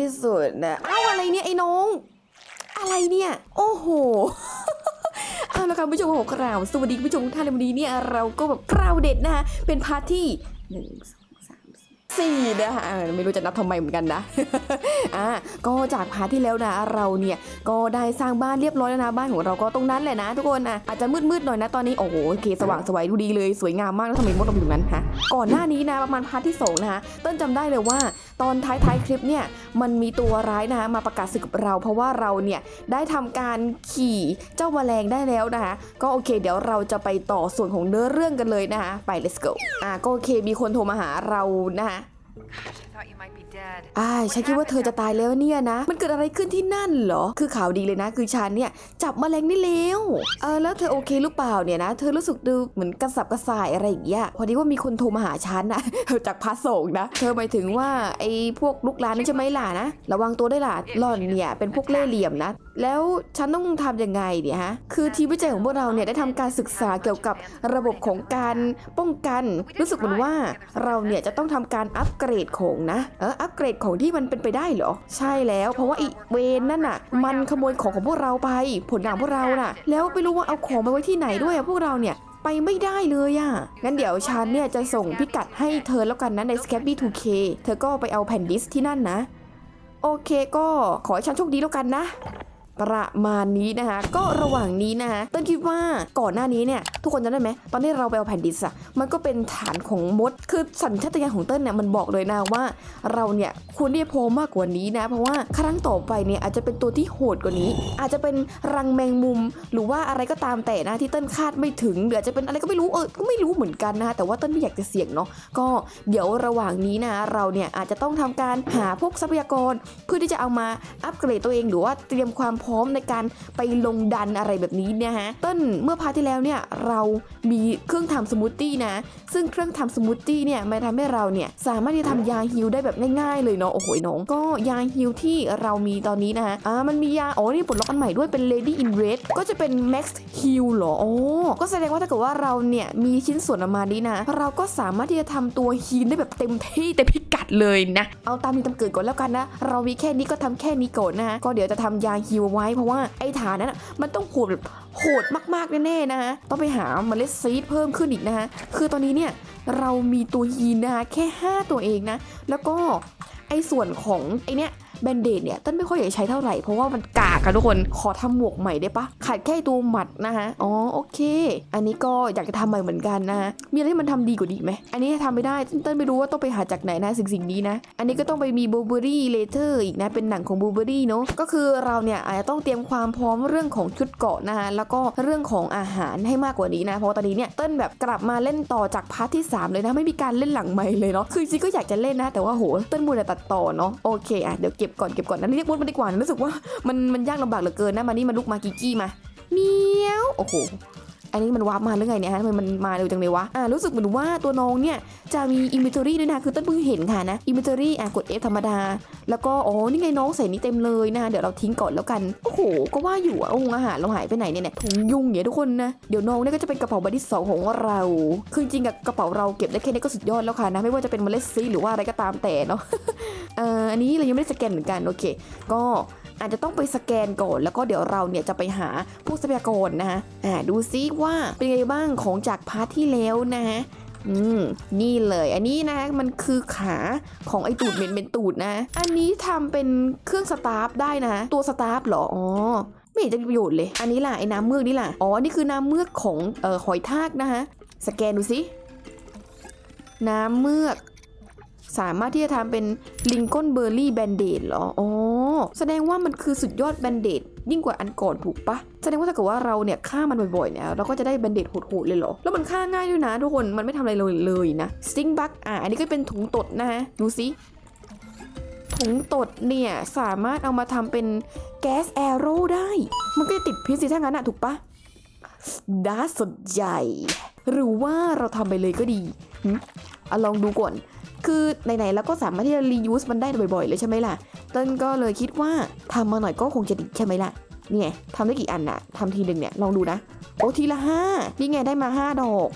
ที่สุดนะอ้าวอะไรเนี่ยไอ้น้อง อะไรเนี่ย โอ้โหเอาละค่ะผู้ชมของเราสวัสดีผู้ชมทุกท่านในวันนี้เนี่ยเราก็แบบคราวเด็ดนะคะเป็นพาร์ทที่หนึ่ง สองสามสี่นะคะอ่าไม่รู้จะนับทำไมเหมือนกันนะอ่าก็จากพาร์ทที่แล้วนะเราเนี่ยก็ได้สร้างบ้านเรียบร้อยแล้วนะบ้านของเราก็ตรงนั้นแหละนะ ทุกคนอะอาจจะมืดๆหน่อยนะตอนนี้โอ้โหโอเคสว่างสวยดูดีเลยสวยงามมากแล้วทำไมมดเราอยู่ตรงนั้นฮะก่อนหน้านี้นะประมาณพาร์ทที่สองนะคะเต้นจำได้เลยว่า ตอนท้ายๆคลิปเนี่ยมันมีตัวร้ายนะคะมาประกาศศึกกับเรา เพราะว่าเราเนี่ยได้ทำการขี่เจ้าแมลงได้แล้วนะคะก็โอเค เดี๋ยวเราจะไปต่อส่วนของเนื้อเรื่องกันเลยนะคะไป let's go อะก็โอเคมีคนโทรมาหาเรานะคะ God. Thought you might be dead. อ่าฉันคิดว่าเธอจะตายแล้วเนี่ยนะ มันเกิดอะไรขึ้นที่นั่นเหรอ คือข่าวดีเลยนะ คือฉันเนี่ยจับแมลงนี่แล้วเออแล้วเธอโอเคหรือเปล่าเนี่ยนะ เธอรู้สึกดูเหมือนกระสับกระส่ายอะไรอย่างเงี้ย พอดีว่ามีคนโทรมาหาฉันนะจากพาส่งนะ เธอหมายถึงว่าไอ้พวกลูกหลานนี่ใช่ไหมล่ะนะ ระวังตัวด้วยล่ะหล่อนเนี่ยเป็นพวกเล่ห์เหลี่ยมนะ แล้วฉันต้องทำยังไงเนี่ยฮะ คือทีมวิจัยของพวกเราเนี่ยได้ทำการศึกษาเกี่ยวกับระบบของการป้องกัน รู้สึกเหมือนว่าเราเนี่ยจะต้องทำการอัปเกรดของนะเอออัปเกรดของที่มันเป็นไปได้เหรอ ใช่แล้ว เพราะว่าอีเวนนั่นน่ะ มันขโมยของของพวกเราไป ผลงานพวกเราน่ะ แล้วไม่รู้ว่าเอาของไปไว้ที่ไหนด้วยอะพวกเราเนี่ยไปไม่ได้เลยอะงั้นเดี๋ยวฉันเนี่ยจะส่งพิกัดให้เธอแล้วกันนะใน Scabby 2K เธอก็ไปเอาแผ่นดิสที่นั่นนะ โอเคก็ขอให้ฉันโชคดีแล้วกันนะ ประมาณนี้นะคะ ก็ระหว่างนี้นะคะเต้นคิดว่าก่อนหน้านี้เนี่ยทุกคนจำได้ไหมตอนที่เราไปเอาแผ่นดิสอะมันก็เป็นฐานของมด คือสัญชาตญาณของเต้นเนี่ยมันบอกเลยนะว่า เราเนี่ยควรที่จะพอมากกว่านี้นะ เพราะว่าครั้งต่อไปเนี่ยอาจจะเป็นตัวที่โหดกว่านี้ อาจจะเป็นรังแมงมุม หรือว่าอะไรก็ตามแต่นะที่เต้นคาดไม่ถึงหรืออาจจะเป็นอะไรก็ไม่รู้เออก็ไม่รู้เหมือนกันนะคะแต่ว่าเต้นไม่อยากจะเสี่ยงเนาะก็เดี๋ยวระหว่างนี้นะเราเนี่ยอาจจะต้องทำการหาพวกทรัพยากร เพื่อที่จะเอามาอัปเกรดตัวเองหรือว่าเตรียมความพร้อมในการไปลงดันอะไรแบบนี้เนะฮะต้นเมื่อพาที่แล้วเนี่ยเรามีเครื่องทำสมูทตี้นะ ซึ่งเครื่องทำสมูทตี้เนี่ยมันทำให้เราเนี่ยสามารถที่จะทำยาฮิลได้แบบง่ายๆเลยเนาะโอ้โหน้องก็ยาฮิลที่เรามีตอนนี้นะฮะอ่ามันมียาอ๋อนี่ปลดล็อกอันใหม่ด้วยเป็น Lady in Red ก็จะเป็น Max Heal เหรอโอ้ก็แสดงว่าถ้าเกิดว่าเราเนี่ยมีชิ้นส่วนออกมานี้นะ เราก็สามารถที่จะทำตัวฮีลได้แบบเต็มที่เต็มพิกัดเลยนะ เอาตามมีตามเกิดก่อนแล้วกันนะ เรามีแค่นี้ก็ทำแค่นี้ก่อนนะฮะก็เดี๋ยวจะทำยาฮิลไว้ เพราะว่าไอ้ฐานนั้นมันต้องโหดแบบโหดมากๆแน่ๆนะฮะต้องไปหาเมล็ดซีดเพิ่มขึ้นอีกนะฮะคือตอนนี้เนี่ยเรามีตัวฮีนนะคะแค่ 5 ตัวเองนะ แล้วก็ไอ้ส่วนของไอ้เนี้ย แบนเดดเนี่ยต้นไม่ค่อยอยากจะใช้เท่าไหร่เพราะว่ามันกากอะทุกคนขอทำหมวกใหม่ได้ปะขาดแค่ตัวหมัดนะคะอ๋อโอเค อันนี้ก็อยากจะทำใหม่เหมือนกันนะฮะมีอะไรที่มันทำดีกว่านี้ไหมอันนี้ทำไม่ได้ต้นไม่รู้ว่าต้องไปหาจากไหนนะสิ่งสิ่งนี้นะ อันนี้ก็ต้องไปมีบูเบอรี่เลเทอร์อีกนะเป็นหนังของบูเบอรี่เนาะก็คือเราเนี่ยอาจจะต้องเตรียมความพร้อมเรื่องของชุดเกาะนะคะแล้วก็เรื่องของอาหารให้มากกว่านี้นะเพราะว่าตอนนี้เนี่ยเต้นแบบกลับมาเล่นต่อจากพาร์ทที่สามเลยนะไม่มีการเล่นหลังใหม่เลยเนาะคือจริงก็อยากจะเล่นนะ แต่ว่าโหเต้นมูแต่ตัดต่อเนาะโอเคอะเดี๋ยวเก็บก่อนเก็บก่อนนะเรียกมดมาดีกว่านะรู้สึกว่ามันมันยากลำบากเหลือเกินนะมานี่มาลุกมากิกี้มาเมียวโอ้โห อันนี้มันวาร์ปมาหรือไงเนี่ยฮะทำไมมันมาเร็วจังเลยวะอ่ารู้สึกเหมือนว่าตัวน้องเนี่ยจะมีอินเวนทอรี่ด้วยนะคือเต้นเพิ่งเห็นค่ะนะอินเวนทอรี่อะกด F ธรรมดา แล้วก็อ๋อนี่ไงน้องใส่นี้เต็มเลยนะเดี๋ยวเราทิ้งก่อนแล้วกันโอ้โหก็ว่าอยู่อะองอาหารเราหายไปไหนเนี่ยเนี่ยถุงยุ่งเนี่ยทุกคนนะเดี๋ยวน้องเนี่ยก็จะเป็นกระเป๋าใบที่สองของเราคือจริงกับกระเป๋าเราเก็บได้แค่นี้ก็สุดยอดแล้วค่ะนะไม่ว่าจะเป็นเมล็ดซีหรือว่าอะไรก็ตามแต่เนาะเอ่ออันนี้เรายังไม่ได้สแกนเหมือนกันโอเค ก็อาจจะต้องไปสแกนก่อนแล้วก็เดี๋ยวเราเนี่ยจะไปหาพวกทรัพยากรนะฮะอ่าดูซิว่าเป็นไงบ้างของจากพาร์ทที่แล้วนะฮะอืมนี่เลยอันนี้นะมันคือขาของไอตูดเหม็นเป็นตูดนะ อันนี้ทำเป็นเครื่องสตาร์ฟได้นะ ตัวสตาร์ฟเหรออ๋อไม่เห็นจะมีประโยชน์เลย อันนี้ล่ะไอ้น้ำเมือกนี่ล่ะอ๋อนี่คือน้ำเมือกของเอ่อหอยทากนะฮะสแกนดูสิน้ำเมือก สามารถที่จะทำเป็นลิงก้นเบอร์รี่แบนเดดเหรอ อ๋อ แสดงว่ามันคือสุดยอดแบนเดดยิ่งกว่าอันก่อนถูกปะแสดงว่าถ้าเกิดว่าเราเนี่ยฆ่ามันบ่อยๆเนี่ยเราก็จะได้แบนเดดโหดๆเลยเหรอ แล้วมันฆ่าง่ายด้วยนะทุกคนมันไม่ทำอะไรเลยเลยนะสติงบักอะอันนี้ก็เป็นถุงตดนะฮะดูสิถุงตดเนี่ยสามารถเอามาทำเป็นแก๊สแอโร่ได้ มันก็จะติดพิษสิถ้างั้นอะถูกปะ น่าสนใจหรือว่าเราทำไปเลยก็ดีเอาลองดูก่อน คือไหนๆแล้วก็สามารถที่จะ reuse มันได้บ่อยๆเลยใช่ไหมล่ะ เต้นก็เลยคิดว่าทำมาหน่อยก็คงจะดีใช่ไหมล่ะเนี่ยทำได้กี่อันน่ะทำทีหนึ่งเนี่ยลองดูนะ โอ้ทีละห้านี่ไงได้มาห้าดอก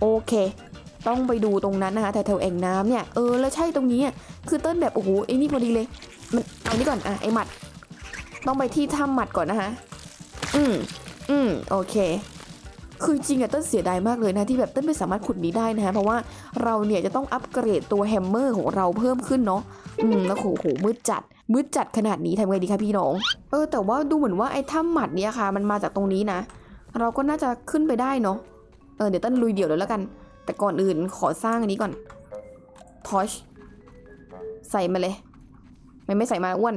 โอเคต้องไปดูตรงนั้นนะคะแถวๆแอ่งน้ำเนี่ยเออแล้วใช่ตรงนี้คือเต้นแบบโอ้โหไอ้นี่พอดีเลย มันเอานี่ก่อนอะไอ้หมัด ต้องไปที่ถ้ำหมัดก่อนนะคะอืม อืมโอเค คือจริงอะเต้นเสียดายมากเลยนะที่แบบเต้นไม่สามารถขุดนี้ได้นะคะเพราะว่าเราเนี่ยจะต้องอัปเกรดตัวแฮมเมอร์ของเราเพิ่มขึ้นเนาะอืมแล้วโหโหมืดจัดมืดจัดขนาดนี้ทำไงดีคะพี่น้อง เออแต่ว่าดูเหมือนว่าไอ้ถ้ำหมัดเนี่ยค่ะ มันมาจากตรงนี้นะ เราก็น่าจะขึ้นไปได้เนาะเออเดี๋ยวเต้นลุยเดี่ยวเลยแล้วกัน แต่ก่อนอื่นขอสร้างอันนี้ก่อนทอชใส่มาเลย ไม่ไม่ใส่มาอ้วน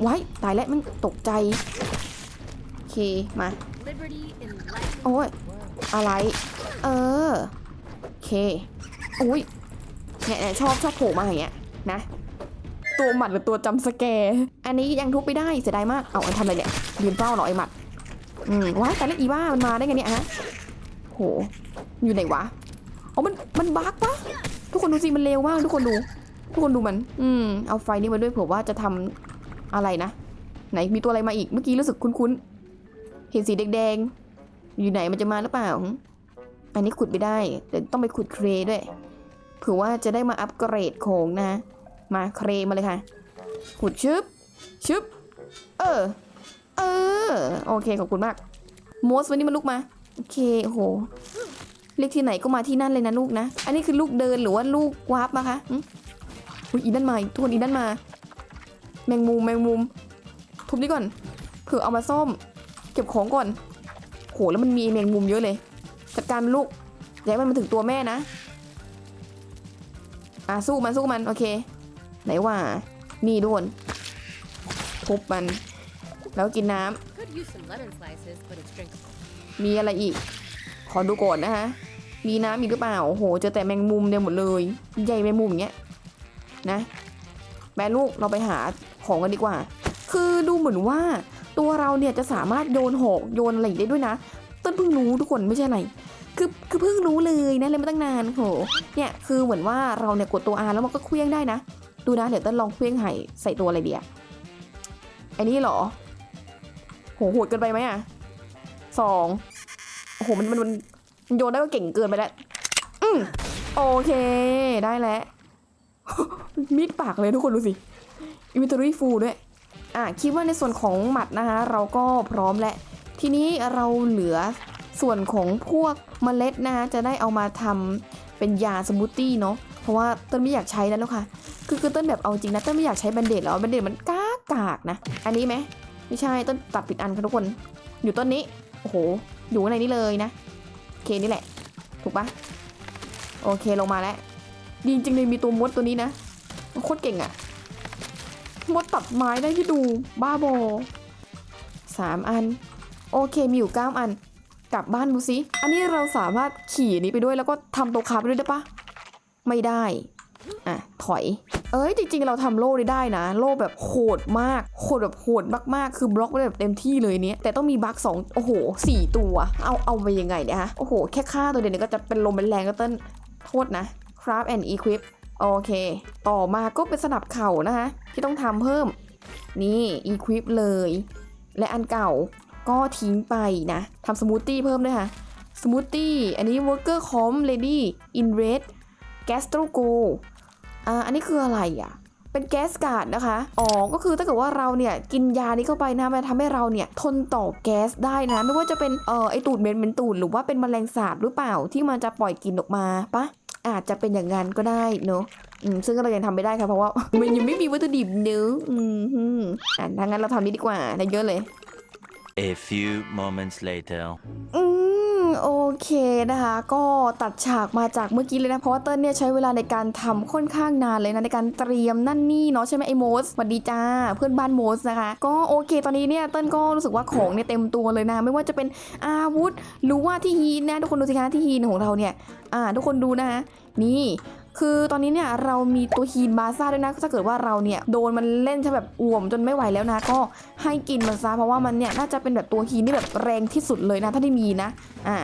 ไว้ตายแล้วมันตกใจ เคมา Liberty enlightening โอ้ย อะไร เออโอเคอุ้ยเนี่ยเนี่ยชอบชอบโผล่มาอย่างเงี้ยนะ ตัวหมัดหรือตัวจำสแกร์อันนี้ยังทุบไม่ได้เสียดายมาก เอาอันทำอะไรเนี่ยยืนเฝ้าเหรอไอ้หมัด อืมว้ายแต่ละอีบ้ามันมาได้ไงเนี่ยฮะโห อยู่ไหนวะอ๋อมันมันบั๊กปะทุกคนดูสิมันเร็วมากทุกคนดู ทุกคนดูมัน อืมเอาไฟนี้มาด้วยเผื่อว่าจะทำอะไรนะ ไหนมีตัวอะไรมาอีกเมื่อกี้รู้สึกคุ้นๆ เห็นสีแดงๆ อยู่ไหนมันจะมาหรือเปล่า อันนี้ขุดไม่ได้เดี๋ยวต้องไปขุดเครด้วย เผื่อว่าจะได้มาอัปเกรดโขงนะ มาเครมาเลยค่ะ ขุดชึบชึบ เออ เออ โอเคขอบคุณมากโมสวันนี้มันลุกมา โอเคโห เรียกที่ไหนก็มาที่นั่นเลยนะลูกนะ อันนี้คือลูกเดินหรือว่าลูกวาร์ปมาคะอุ้ยอีนั่นมาทุกคนอีนั่นมา แมงมุมแมงมุม ทุบนี่ก่อนเผื่อเอามาซ่อม เก็บของก่อนโหแล้วมันมีแมงมุมเยอะเลย จัดการมันลูกอย่าให้มันมาถึงตัวแม่นะอะสู้มันสู้มันโอเค ไหนว่านี่ทุกคนทุบมัน แล้วกินน้ำ could use some lemon slices, but it's drinkable. มีอะไรอีก ขอดูก่อนนะคะมีน้ำอีกหรือเปล่าโอ้โหเจอแต่แมงมุมเต็มหมดเลย ใหญ่แมงมุมอย่างเงี้ยนะแม่ลูกเราไปหาของกันดีกว่า คือดูเหมือนว่า ตัวเราเนี่ยจะสามารถโยนหอกโยนอะไรได้ด้วยนะ ต้นเพิ่งรู้ทุกคนไม่ใช่อะไรคือคือเพิ่งรู้เลยนะเลยมาตั้งนานโหเนี่ยคือเหมือนว่าเราเนี่ยกดตัว R แล้วมันก็เคลี้ยงได้นะ ดูนะเดี๋ยวต้นลองเคลี้ยงไห่ใส่ตัวอะไรเดียอ้นี่เหรอโหโหดเกินไปไหมอะสองโอ้โหมันมันมันโยนได้ก็เก่งเกินไปแล้วอืมโอเคได้แล้วมิดปากเลยทุกคนดูสิอินวิตอรี่ฟูด้วย อะคิดว่าในส่วนของหมัดนะคะ เราก็พร้อมแล้วทีนี้เราเหลือส่วนของพวกเมล็ดนะคะจะได้เอามาทำเป็นยาสมูทตี้เนาะเพราะว่าเต้นไม่อยากใช้แล้วค่ะ คือคือเต้นแบบเอาจริงนะเต้นไม่อยากใช้แบนเดดแล้วแบนเดดมันกากกากนะ อันนี้ไหมไม่ใช่ต้นตัดผิดอันค่ะทุกคน อยู่ต้นนี้โอ้โหอยู่ในนี้เลยนะโอเคนี่แหละ ถูกปะโอเคลงมาแล้วดีจริงเลยมีตัวมดตัวนี้นะโคตรเก่งอะ มดตัดไม้ได้ที่ดู บ้าบอสามอัน โอเคมีอยู่เก้าอัน กลับบ้านดูสิ อันนี้เราสามารถขี่นี้ไปด้วยแล้วก็ทำโตะคาไปด้วยได้ปะไม่ได้ อะ ถอย เอ้ย จริง ๆ เราทำโล่ได้นะ โล่แบบโหดมาก โหดแบบโหดมากๆ คือบล็อกไว้แบบเต็มที่เลยเนี้ย แต่ต้องมีบั๊กสองโอ้โหสี่ตัว เอาเอาไปยังไงเนี่ยฮะ โอ้โห แค่ฆ่าตัวเดียวเนี่ยก็จะเป็นลมเป็นแรงก็เต้นโทษนะ craft and equip โอเค ต่อมาก็เป็นสนับเข่านะคะ ที่ต้องทำเพิ่ม นี่ equip เลย และอันเก่าก็ทิ้งไปนะทำสมูทตี้เพิ่มด้วยค่ะ สมูทตี้ อันนี้ worker Com lady in red gastro go อ่าอันนี้คืออะไรอะ เป็นแก๊สการ์ดนะคะ อ๋อ ก็คือถ้าเกิดว่าเราเนี่ย กินยานี้เข้าไปนะมันทำให้เราเนี่ย ทนต่อแก๊สได้นะ ไม่ว่าจะเป็นเอ่อไอตูดเม็นเป็นตูดหรือว่าเป็นแมลงสาบหรือเปล่าที่มันจะปล่อยกลิ่นออกมาปะ อาจจะเป็นอย่างนั้นก็ได้เนอะอืมซึ่งเรายังทำไม่ได้ค่ะเพราะว่า มันยังไม่มีวัตถุดิบเนื้อะอืมฮึมอะถ้างั้นเราทำนี้ดีกว่าได้เยอะเลย A few moments later. อืม โอเคนะคะ ก็ตัดฉากมาจากเมื่อกี้เลยนะ เพราะว่าเติ้ลเนี่ยใช้เวลาในการทำค่อนข้างนานเลยนะ ในการเตรียมนั่นนี่เนาะใช่ไหมไอ้โมสสวัสดีจ้าเพื่อนบ้านโมสนะคะ ก็โอเค ตอนนี้เนี่ยเติ้ลก็รู้สึกว่าของเนี่ยเต็มตัวเลยนะ ไม่ว่าจะเป็นอาวุธหรือว่าที่ฮีนนะทุกคนดูสิคะที่ฮีนของเราเนี่ยอ่าทุกคนดูนะคะนี่ คือตอนนี้เนี่ยเรามีตัวฮีนบาซ่าด้วยนะถ้าเกิดว่าเราเนี่ยโดนมันเล่นใช่แบบอ่วมจนไม่ไหวแล้วนะ ก็ให้กินมันซะเพราะว่ามันเนี่ยน่าจะเป็นแบบตัวฮีนที่แบบแรงที่สุดเลยนะถ้าได้มีนะ อ่า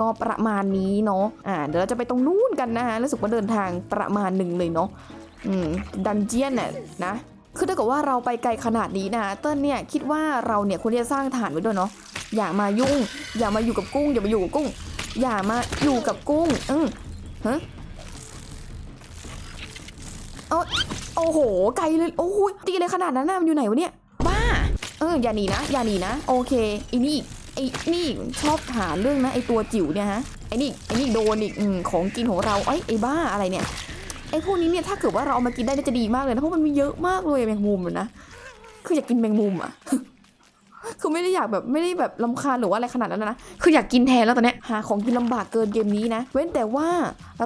ก็ประมาณนี้เนาะอ่าเดี๋ยวเราจะไปตรงนู้นกันนะฮะรู้สึกว่าเดินทางประมาณหนึ่งเลยเนาะอืมดันเจียนน่ะนะคือถ้าเกิดว่าเราไปไกลขนาดนี้นะเติ้ลเนี่ยคิดว่าเราเนี่ยควรจะสร้างฐานไว้ด้วยเนาะอย่ามายุ่ง อย่ามาอยู่กับกุ้ง อย่ามาอยู่กับกุ้ง อย่ามาอยู่กับกุ้งอืมฮะ เอาโอ้โห ไกลเลย โอ้โหตีเลยขนาดนั้นน่ะมันอยู่ไหนวะเนี่ย บ้า เออ อย่าหนีนะ อย่าหนีนะ โอเคไอ้นี่อีกไอ้นี่อีกชอบหาเรื่องนะไอ้ตัวจิ๋วเนี่ยฮะ ไอ้นี่ ไอ้นี่โดนอีกอมของกินของเราเอ้ยไอ้บ้าอะไรเนี่ย ไอ้พวกนี้เนี่ยถ้าเกิดว่าเราเอามากินได้น่าจะดีมากเลยนะ เพราะมันมีเยอะมากเลยแมงมุมอะนะ คืออยากกินแมงมุมอะคือไม่ได้อยากแบบไม่ได้แบบลำคาญหรือว่าอะไรขนาดนั้นนะ คืออยากกินแทนแล้วตอนเนี้ยหาของกินลำบากเกินเกมนี้นะ เว้นแต่ว่า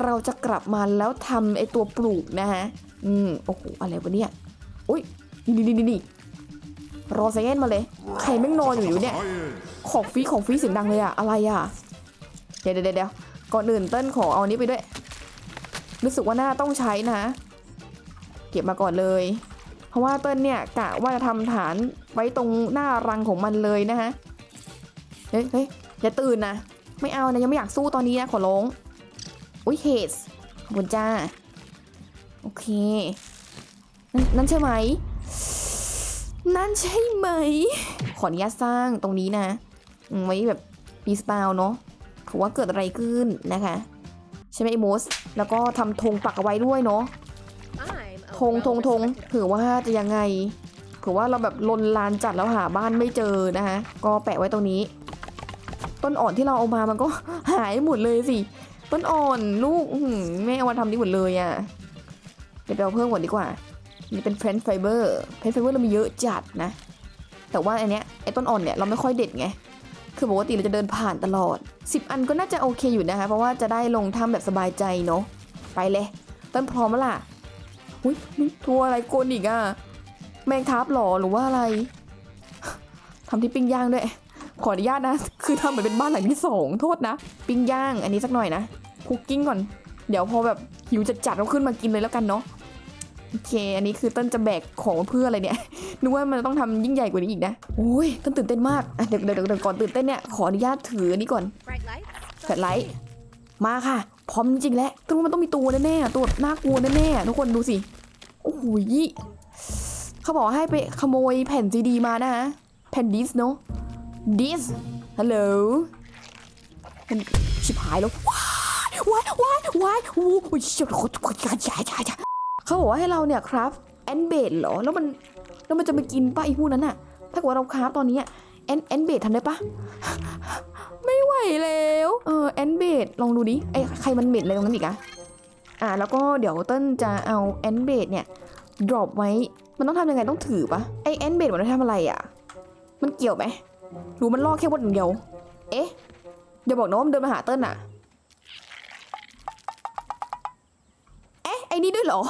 เราจะกลับมาแล้วทำไอตัวปลูกนะฮะ อืมโอ้โหอะไรวะเนี่ยอุ้ยนี่นี่นี่นี่รอไซเอนมาเลยใครแม่งนอนอยู่อยู่เนี่ย ของฟรีของฟรีเสียงดังเลยอะอะไรอะเดี๋ยวเดี๋ยวเดี๋ยวก่อนอื่นเต้นขอเอานนี้ไปด้วย รู้สึกว่าหน้าต้องใช้นะ เก็บมาก่อนเลย เพราะว่าเต้นเนี่ยกะว่าจะทำฐานไว้ตรงหน้ารังของมันเลยนะฮะเฮ้ยเฮ้ยอย่าตื่นนะ ไม่เอานะยังไม่อยากสู้ตอนนี้นะขอร้องอุ้ยเฮสขอบคุณจ้า โอเคนั่นนั่นใช่ไหม นั่นใช่ไหม ขออนุญาตสร้างตรงนี้นะ ไว้แบบปีสปาวเนาะถือว่าเกิดอะไรขึ้นนะคะ ใช่ไหมไอ้โมส แล้วก็ทำธงปักเอาไว้ด้วยเนาะธงธงธง well-respected เผื่อว่าจะยังไงเผื่อว่าเราแบบลนลานจัดแล้วหาบ้านไม่เจอนะคะก็แปะไว้ตรงนี้ ต้นอ่อนที่เราเอามามันก็หายหมดเลยสิ ต้นอ่อนลูกแม่เอามาทำนี่หมดเลยอะ่ะ เดี๋ยวไปเอาเพิ่มก่อนดีกว่านี่เป็นเฟรนช์ไฟเบอร์เฟรนช์ไฟเบอร์เรามีเยอะจัดนะ แต่ว่าอันเนี้ยไอ้ต้นอ่อนเนี่ยเราไม่ค่อยเด็ดไง คือปกติเราจะเดินผ่านตลอด 10 อันก็น่าจะโอเคอยู่นะคะ เพราะว่าจะได้ลงถ้ำแบบสบายใจเนาะ ไปเลย ต้นพร้อมแล้วล่ะอุ้ยนี่ตัวอะไรโกลนอีกอะแมงทับหรอหรือว่าอะไรทำที่ปิ้งย่างด้วย ขออนุญาตนะ คือทำเหมือนเป็นบ้านหลังที่สองโทษนะ ปิ้งย่างอันนี้สักหน่อยนะคุกกิ้งก่อน เดี๋ยวพอแบบหิวจัดๆเราขึ้นมากินเลยแล้วกันเนาะโอเค อันนี้คือต้นจะแบกของเพื่ออะไรเนี่ยนึกว่ามันต้องทำยิ่งใหญ่กว่านี้อีกนะโอ้ยต้นตื่นเต้นมากเดี๋ยวเดี๋ยวเดี๋ยวก่อนตื่นเต้นเนี่ยขออนุญาตถืออันนี้ก่อนแฟลชไลท์มาค่ะ พร้อมจริงแล้วตัวมันต้องมีตัวแน่ๆตัวน่ากลัวแน่ๆทุกคนดูสิโอ้โหยเขาบอกให้ไปขโมยแผ่นซีดีมานะฮะแผ่นดิสเนาะดิสฮัลโหลมันชิบหายแล้ว ว้ายว้ายว้ยโอ้โหเชี่ยโคตรโคตรใหญ่ใหญ่ใหญ่เขาบอกว่าให้เราเนี่ยครับแอนเบดเหรอ แล้วมัน แล้วมันจะมากินป้าไอ้พวกนั้นอะถ้าเกิดว่าเราคราฟตอนนี้แอนแอนเบดทำได้ปะไม่ไหวแล้ว เออแอนเบดลองดูดิไอ้ใครมันเบดอะไรตรงนั้นอีกอะอ่าแล้วก็เดี๋ยวเต้นจะเอาแอนเบดเนี่ยดรอปไว้ มันต้องทำยังไงต้องถือปะไอแอนเบดมันต้องทำอะไรอะมันเกี่ยวไหมหรือมันล่อแค่วัดอย่างเดียว เอ๊ะอย่าบอกนะว่ามันเดินมาหาเต้นอะเอ๊ะไอ้นี่ด้วยเหรอ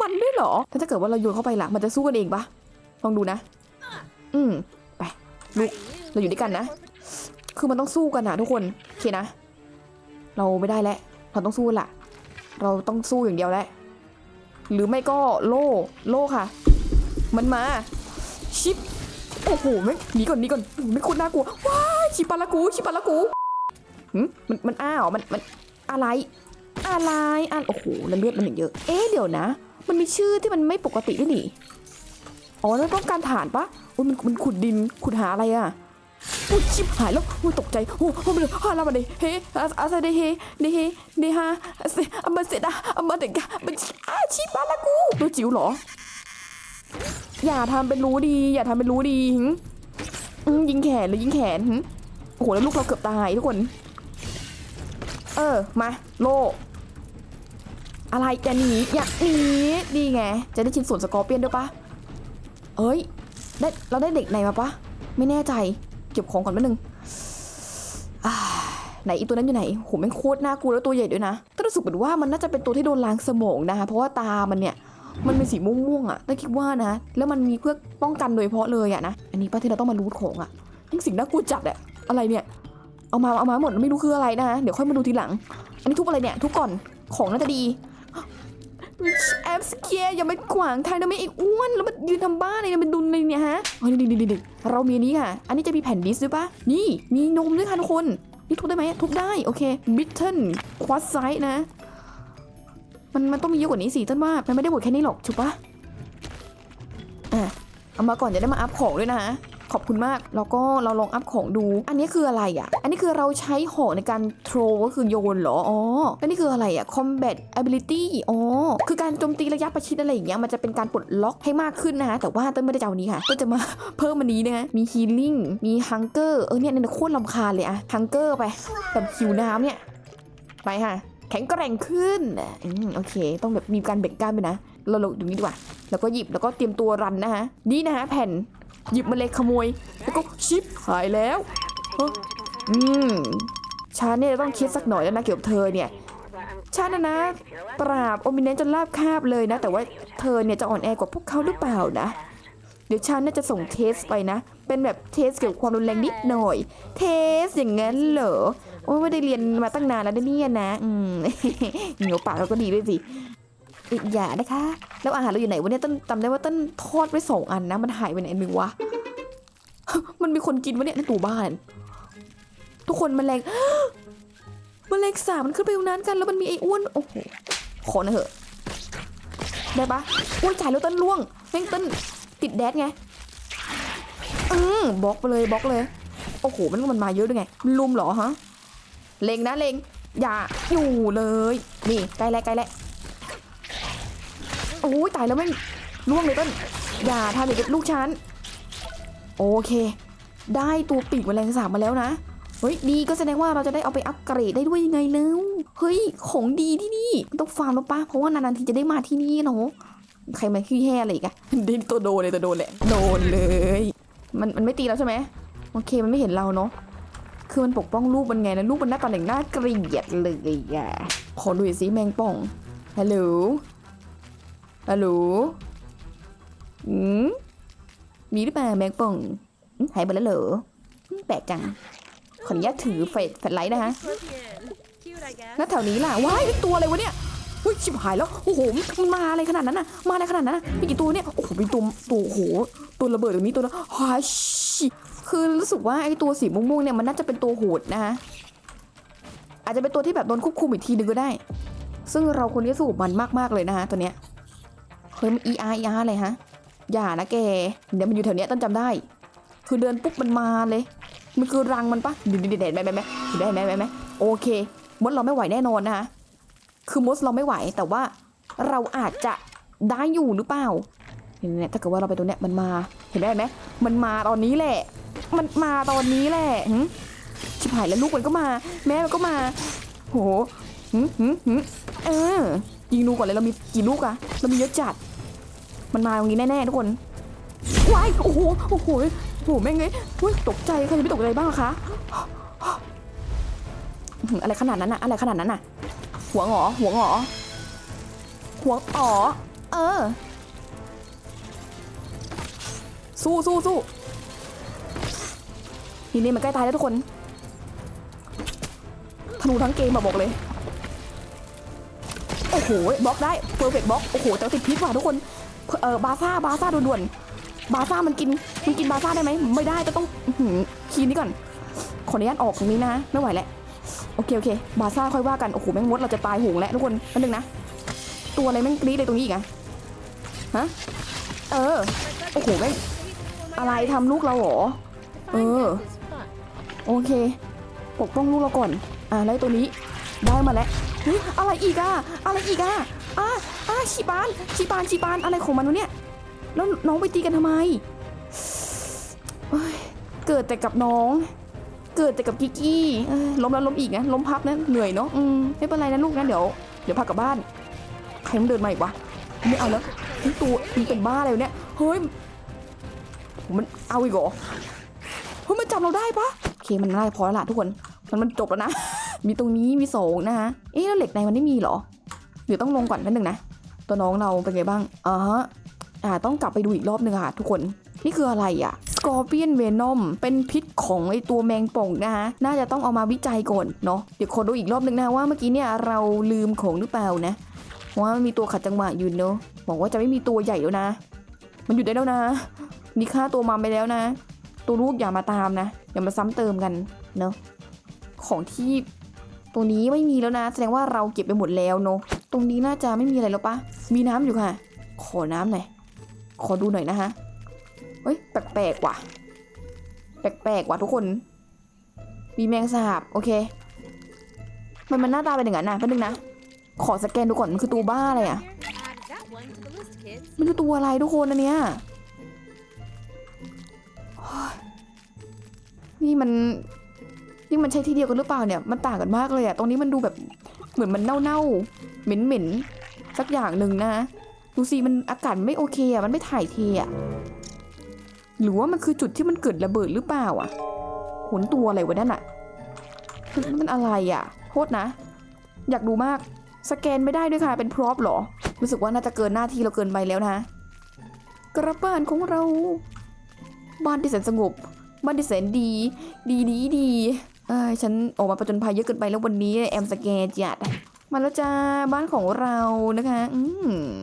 มันด้วยเหรอ ถ้าเกิดว่าเราโยนเข้าไปล่ะ มันจะสู้กันเองปะลองดูนะ อืมไปลูกเราอยู่ด้วยกันนะ คือมันต้องสู้กันนะทุกคน โอเคนะ เราไม่ได้แล้ว เราต้องสู้ละเราต้องสู้อย่างเดียวแหละ หรือไม่ก็โล่ โล่ค่ะ มันมา ชิป โอ้โหไม่หนีก่อนหนีก่อนไม่คุ้นน่ากลัว ว้ายชิปาละกู ชิปาละกูหืมมัน มันอ้าว มัน มัน อะไร อะไรอ่านโอ้โหแล้วเลือดมันเยอะ เอ๊ะเดี๋ยวนะ มันมีชื่อที่มันไม่ปกติด้วยนี่อ๋อแล้วต้องการฐานปะโอ้ยมันมันขุดดินขุดหาอะไรอะอุ้ยชิบหายแล้วอุ้ยตกใจโอ้โหมาเลยฮาลามาเลยเฮอาอาซาเดเฮเดเฮเดฮาเซอามาเซดาอามาเดกามันอาชิบาลากูตัวจิ๋วเหรอ อย่าทำเป็นรู้ดี อย่าทำเป็นรู้ดีหึยิงแขนเลยยิงแขนหึโอ้โหแล้วลูกเราเกือบตายทุกคน เออมาโล อะไรจะหนีอย่าหนีดีไง จะได้ชิ้นส่วนสกอร์เปียนด้วยปะเอ้ยได้เราได้เด็กไหนมาปะไม่แน่ใจเก็บของก่อนแป๊บนึงไหนอีตัวนั้นอยู่ไหนโหแม่งโคตรน่ากลัวแล้วตัวใหญ่ด้วยนะแต่รู้สึกเหมือนว่ามันน่าจะเป็นตัวที่โดนล้างสมองนะคะ เพราะว่าตามันเนี่ย มันเป็นสีม่วงๆอะแต่คิดว่านะ แล้วมันมีเพื่อป้องกันโดยเฉพาะเลยอะนะ อันนี้ป้าที่เราต้องมารูดของอะยิ่งสิ่งน่ากลัวจัดอะ อะไรเนี่ย เอามาเอามาหมดไม่รู้คืออะไรนะคะเดี๋ยวค่อยมาดูทีหลัง อันนี้ทุบอะไรเนี่ย ทุบก่อน ของน่าจะดี แอบสเกียอย่ามาขวางทางนะไม่ไอ้อ้วนแล้วมันยืนทำบ้าอะไรเนี่ยมันดุนเลยเนี่ยฮะอ๋อนี่นี่นี่เรามีนี้ค่ะ อันนี้จะมีแผ่นดิสด้วยปะนี่มีนมด้วยค่ะทุกคนนี่ทุบได้ไหมทุบได้โอเคบิทเทิลควอตไซส์นะ มันมันต้องมีเยอะกว่านี้สิต้นว่ามันไม่ได้หมดแค่นี้หรอกถูกปะอะเอามาก่อนจะได้มาอัพของด้วยนะ ขอบคุณมาก แล้วก็เราลองอัพของดู อันนี้คืออะไรอะ อันนี้คือเราใช้หอกในการโทรก็คือโยนเหรอ อ๋อแล้วนี่คืออะไรอะ combat ability อ๋อ คือการโจมตีระยะประชิดอะไรอย่างเงี้ย มันจะเป็นการปลดล็อกให้มากขึ้นนะคะ แต่ว่าเต้นไม่ได้จะเอานี้ค่ะเต้นจะมาเพิ่มอันนี้นะคะ มี healing มี hunger เออเนี่ยเนี่ยโคตรลำคาญเลยอะ hunger ไปแบบหิวน้ำเนี่ย ไปค่ะ แข็งแกร่งขึ้นอืมโอเค ต้องแบบมีการเบ่งกล้ามไปนะ เราลงตรงนี้ดีกว่า แล้วก็หยิบแล้วก็เตรียมตัวรันนะคะนี่นะคะแผ่น หยิบมาเลยขโมย แล้วก็ชิปหายแล้วอืมฉันเนี่ยต้องคิดสักหน่อยแล้วนะเกี่ยวกับเธอเนี่ยฉันนะนะ ปราบโอมิเนนจนราบคาบเลยนะ แต่ว่าเธอเนี่ยจะอ่อนแอกว่าพวกเขาหรือเปล่านะ เดี๋ยวฉันน่าจะส่งเทสไปนะ เป็นแบบเทสเกี่ยวกับความรุนแรงนิดหน่อย เทสอย่างนั้นเหรอโอ้ไม่ได้เรียนมาตั้งนานแล้วเนี่ยนะ อืมเหนียวปากเราก็ดีด้วยสิ อีกอย่านะคะ แล้วอาหารเราอยู่ไหนวะเนี่ยต้นจำได้ว่าต้นทอดไว้สองอันนะ มันหายไปไหนหนึ่งวะ มันมีคนกินวะเนี่ยในตู้บ้าน ทุกคนมแมลงแมลงสาบมันขึ้นไปตรงนั้นกัน แล้วมันมีไอ้อ้วน โอ้โห ขอนะเหอะ ได้ปะอ้วนจ่ายแล้วต้นล่วงแม่งต้นติดแดดไง อืมบล็อกไปเลยบล็อกเลย โอ้โห มันมันมาเยอะด้วยไงมันลุมเหรอฮะ เลงนะเลงอย่าอยู่เลย นี่ใกล้แล้วใกล้แล้ว โอ้ยตายแล้วไม่งล่วงเลยต้น อย่าทำอย่างกับลูกฉัน โอเค ได้ตัวปีกแมลงสาบมาแล้วนะ เฮ้ย ดีก็แสดงว่าเราจะได้เอาไปอัปเกรดได้ด้วยยังไงแล้ว เฮ้ย ของดีที่นี่ ต้องฟาร์มแล้วป้าเพราะว่านานๆทีจะได้มาที่นี่เนาะ ใครมาขี้แห่อะไรอีกอะดินตัวโดนเลยตัวโดนแหละ โดนเลย มันมันไม่ตีแล้วใช่ไหมโอเค มันไม่เห็นเราเนาะคือมันปกป้องลูกมันไงนะลูกมันหน้าตาหนึ่งหน้าเกลียดเลยอะขอดูหน่อยสิแมงป่องฮัลโหล ฮัลโหลอืมมีหรือเปล่าแมงป่องหายไปแล้วเหรอแปลกจัง ขออนุญาตถือเฟดแฟลชไลท์นะคะแล้วแถวนี้ล่ะ ว้ายตัวอะไรวะเนี่ยอุ้ยชิบหายแล้ว โอ้โห มันมาอะไรขนาดนั้นน่ะ มาอะไรขนาดนั้นน่ะมีกี่ตัวเนี่ย โอ้โหมีตัวตัวโอ้โห ตัวระเบิดตรงนี้ตัวละฮาชิคือรู้สึกว่าไอ้ตัวสีม่วงๆเนี่ยมันน่าจะเป็นตัวโหดนะคะอาจจะเป็นตัวที่แบบโดนควบคุมอีกทีนึงก็ได้ ซึ่งเราคนนี้สู้กับมันมากๆเลยนะคะตัวเนี้ย เฮ้ยมัน ER ER อะไรฮะ อย่านะแก เดี๋ยวมันอยู่แถวเนี้ยต้นจำได้ คือเดินปุ๊บมันมาเลย มันคือรังมันปะเดี๋ยวเด็ดๆไหมไหมไหมได้ไหมไหมไหมโอเค มดเราไม่ไหวแน่นอนนะคะ คือมดเราไม่ไหวแต่ว่าเราอาจจะได้อยู่หรือเปล่าเนี่ยถ้าเกิดว่าเราไปตรงเนี้ยมันมา เห็นได้ไหมมันมาตอนนี้แหละ มันมาตอนนี้แหละหึชิบหายแล้วลูกมันก็มา แม่มันก็มา โหหึหึหึเออยิงดูก่อนเลยเรามีกี่ลูกอะเรามีเยอะจัด มันมาตรงนี้แน่ๆทุกคนว้ายโอ้โหโอ้โหโอ้โหแม่งเลยเฮ้ยตกใจใครจะไม่ตกใจบ้างคะอะไรขนาดนั้นอะอะไรขนาดนั้นอะหัวหงอหัวหงอหัวอ๋อเออ สู้สู้สู้นี่นี่มันใกล้ตายแล้วทุกคนธนูทั้งเกมมาบอกเลย โอ้โหบล็อกได้เพอร์เฟกบล็อกโอ้โหแต่ติดพิษว่ะทุกคน เออบาซ่าบาซ่าด่วนๆบาซ่ามันกินมันกินบาซ่าได้ไหมไม่ได้จะต้องอื้อหือคีย์นี้ก่อน ขออนุญาตออกตรงนี้นะไม่ไหวแล้วโอเคโอเค บาซ่าค่อยว่ากันโอ้โหแม่งมดเราจะตายหงแล้วทุกคนแป๊บนึงนะตัวอะไรแม่งกรี๊ดเลยตรงนี้อีกอะฮะเออโอ้โหแม่งอะไรทำลูกเราหรอ Fine Uh. death is fun. โอเค ปกป้องลูกเราก่อน อ่าแล้วไอ้ตัวนี้ได้มาแล้วเฮ้ยอะไรอีกอะอะไรอีกอะ อาอาชีปานชีปานชีปานอะไรของมันวะเนี่ย แล้วน้องไปตีกันทำไม เกิดแต่กับน้อง เกิดแต่กับกิกกี้ล้มแล้วล้มอีกนะ ล้มพับนะ เหนื่อยเนาะอืมไม่เป็นไรนะลูกนะเดี๋ยว เดี๋ยวพากลับบ้าน ใครมันเดินมาอีกวะ ไม่เอาแล้วเฮ้ยตัวมันเป็นบ้าอะไรวเนี่ย เฮ้ย มันเอาอีกเหรอเฮ้ยมันจับเราได้ปะโอเคมันได้พอแล้วล่ะทุกคน มันมันจบแล้วนะ มีตรงนี้มีสองนะคะเอ๊ะแล้วเหล็กในมันไม่มีเหรอ เดี๋ยวต้องลงก่อนแป๊บนึงนะ ตัวน้องเราเป็นไงบ้างอ่าฮะอ่าต้องกลับไปดูอีกรอบหนึ่งค่ะทุกคนนี่คืออะไรอะ Scorpion Venom เป็นพิษของไอตัวแมงป่องนะคะน่าจะต้องเอามาวิจัยก่อนเนาะเดี๋ยวขอดูอีกรอบหนึ่งนะว่าเมื่อกี้เนี่ยเราลืมของหรือเปล่านะเพราะว่ามันมีตัวขัดจังหวะอยู่เนาะบอกว่าจะไม่มีตัวใหญ่แล้วนะ มันอยู่ได้แล้วนะ นี่ฆ่าตัวมาไปแล้วนะ ตัวลูกอย่ามาตามนะ อย่ามาซ้ำเติมกันเนาะของที่ตรงนี้ไม่มีแล้วนะ แสดงว่าเราเก็บไปหมดแล้วเนาะ ตรงนี้น่าจะไม่มีอะไรแล้วปะมีน้ำอยู่ค่ะ ขอน้ำหน่อย ขอดูหน่อยนะคะเฮ้ยแปลกๆว่ะ แปลกๆว่ะทุกคน มีแมงสาบโอเค มันมันหน้าตาเป็นอย่างนั้นนะแป๊บนึงนะ ขอสแกนดูก่อนมันคือตัวบ้าอะไรอะมันคือตัวอะไรทุกคนอันเนี้ยโอ้ยนี่มันนี่มันใช่ที่เดียวกันหรือเปล่าเนี่ย มันต่างกันมากเลยอะตรงนี้มันดูแบบ เหมือนมันเน่าๆ เหม็นๆ สักอย่างหนึ่งนะ ดูสิมันอากาศไม่โอเคอะ มันไม่ถ่ายเทอะ หรือว่ามันคือจุดที่มันเกิดระเบิดหรือเปล่าอะขนตัวอะไรวะนั่นอะมันอะไรอะ โทษนะ อยากดูมาก สแกนไม่ได้ด้วยค่ะ เป็นพร็อพเหรอ รู้สึกว่าน่าจะเกินหน้าที่เราเกินไปแล้วนะ กระบ้านของเรา บ้านที่แสนสงบ บ้านที่แสนดี ดีดีดี เอ้ยฉันออกมาประจนภัยเยอะเกินไปแล้ววันนี้แอมสแกจัดมาแล้วจ้าบ้านของเรานะคะ อืม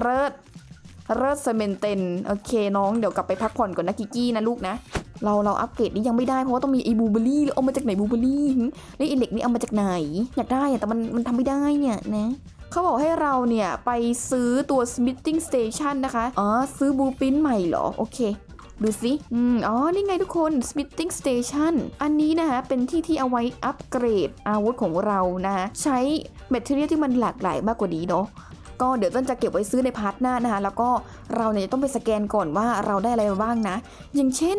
เลิศเลิศเซเมนเตนโอเคน้องเดี๋ยวกลับไปพักผ่อนก่อนนะกิกกี้นะลูกนะ เราเราอัปเกรดนี่ยังไม่ได้เพราะว่าต้องมีไอ้บูเบอรี่แล้วเอามาจากไหนบูเบอรี่แล้วไอ้เหล็กนี่เอามาจากไหน อยากได้แต่มันมันทำไม่ได้เนี่ยนะเขาบอกให้เราเนี่ย ไปซื้อตัว smithing station นะคะ อ๋อ ซื้อบูปินใหม่เหรอ โอเค ดูสิอืมอ๋อ นี่ไงทุกคน smithing station อันนี้นะคะเป็นที่ที่เอาไว้อัปเกรดอาวุธของเรานะคะใช้แมทเทอเรียลที่มันหลากหลายมากกว่านี้เนาะก็เดี๋ยวต้นจะเก็บไว้ซื้อในพาร์ทหน้านะคะ แล้วก็เราเนี่ยจะต้องไปสแกนก่อนว่าเราได้อะไรมาบ้างนะ อย่างเช่น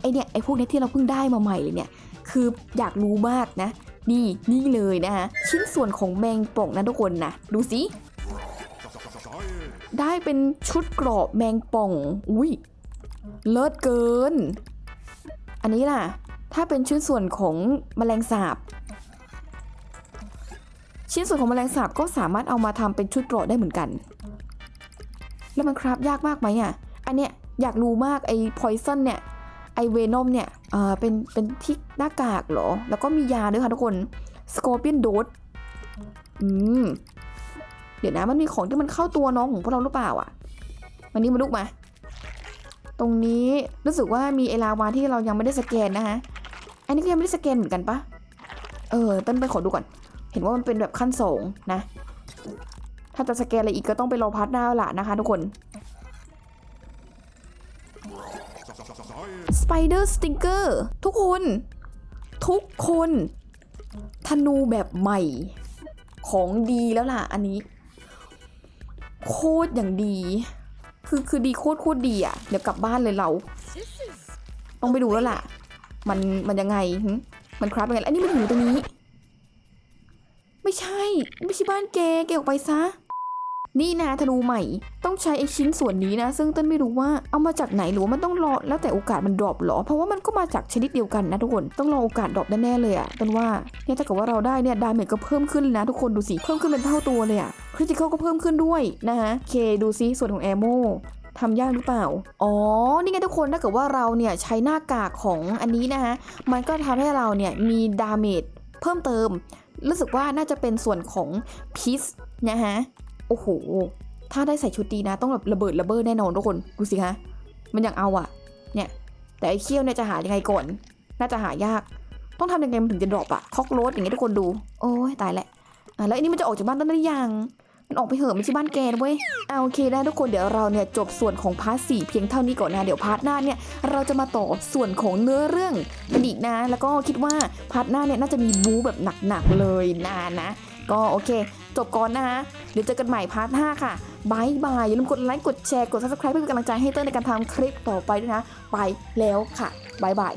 ไอเนี่ยไอพวกเนี้ยที่เราเพิ่งได้มาใหม่เลยเนี่ย คืออยากรู้มากนะ นี่นี่เลยนะคะชิ้นส่วนของแมงป่องนะทุกคนนะดูสิได้เป็นชุดกราะแมงป่อง อุ้ย เลิศเกิน อันนี้ล่ะ ถ้าเป็นชิ้นส่วนของแมลงสาบ ชิ้นส่วนของแมลงสาบก็สามารถเอามาทำเป็นชุดเกราะได้เหมือนกัน แล้วมันคราฟยากมากไหมอะ อันเนี้ยอยากรู้มากไอ้พอยซันเนี่ย ไอเวนอมเนี่ยเอ่อเป็นเป็นที่หน้ากากเหรอ แล้วก็มียาด้วยค่ะทุกคนสกอร์เปียนโดสอืม เดี๋ยวนะมันมีของที่มันเข้าตัวน้องของพวกเราหรือเปล่าอะวันนี้มาลุกมา ตรงนี้รู้สึกว่ามีเอลาวาที่เรายังไม่ได้สแกนนะฮะอันนี้ก็ยังไม่ได้สแกนเหมือนกันปะเออต้นไปขอดูก่อน เห็นว่ามันเป็นแบบขั้นสองนะ ถ้าจะสแกนอะไรอีกก็ต้องไปรอพาร์ทหน้าละนะคะทุกคน Spider Stinger ทุกคน ทุกคนธนูแบบใหม่ของดีแล้วล่ะอันนี้ โคตรอย่างดี คือคือดีโคตรโคตรดีอะ เดี๋ยวกลับบ้านเลยเรา ต้องไปดูแล้วล่ะ มันมันยังไงมันครับยังไงอันนี้มันอยู่ตรงนี้ ไม่ใช่ ไม่ใช่บ้านแกแกออกไปซะ นี่นะธนูใหม่ ต้องใช้ไอชิ้นส่วนนี้นะ ซึ่งเต้นไม่รู้ว่าเอามาจากไหนหรือว่ามันต้องรอแล้วแต่โอกาสมันดรอปเหรอ เพราะว่ามันก็มาจากชนิดเดียวกันนะทุกคน ต้องรอโอกาสดรอปแน่ๆเลยอะต้นว่าเนี่ยถ้าเกิดว่าเราได้เนี่ยดาเมจก็เพิ่มขึ้นนะทุกคนดูสิ เพิ่มขึ้นเป็นเท่าตัวเลยอะคริติคอลก็เพิ่มขึ้นด้วยนะฮะเคดูซิส่วนของแอโมทำยากหรือเปล่า อ๋อ นี่ไงทุกคน ถ้าเกิดว่าเราเนี่ยใช้หน้ากากของอันนี้นะคะ มันก็ทำให้เราเนี่ยมีดาเมจเพิ่มเติม รู้สึกว่าน่าจะเป็นส่วนของพิษนะฮะ โอ้โห ถ้าได้ใส่ชุดดีนะ ต้องแบบระเบิดระเบ้อแน่นอนทุกคน ดูสิคะ มันยังเอาอะเนี่ย แต่ไอ้เขี้ยวเนี่ยจะหายังไงก่อน น่าจะหายาก ต้องทำยังไงมันถึงจะดรอปอะคอกโรสอย่างเงี้ยทุกคนดู โอ้ยตายแหล้วอะแล้วอันนี้มันจะออกจากบ้านต้นได้ยัง มันออกไปเหอะไม่ใช่บ้านแกนะเว้ยเอาโอเคได้ทุกคนเดี๋ยวเราเนี่ยจบส่วนของพาร์ทสี่เพียงเท่านี้ก่อนนะเดี๋ยวพาร์ทหน้าเนี่ยเราจะมาต่อส่วนของเนื้อเรื่องกันอีกนะ แล้วก็คิดว่าพาร์ทหน้าเนี่ยน่าจะมีบู๊แบบหนักๆเลยนะนะ ก็โอเค จบก่อนนะคะเดี๋ยวเจอกันใหม่พาร์ทห้าค่ะบายบายอย่าลืมกดไลค์กดแชร์กด subscribe เพื่อเป็นกำลังใจให้เต้ยในการทำคลิปต่อไปด้วยนะ ไปแล้วค่ะบายบาย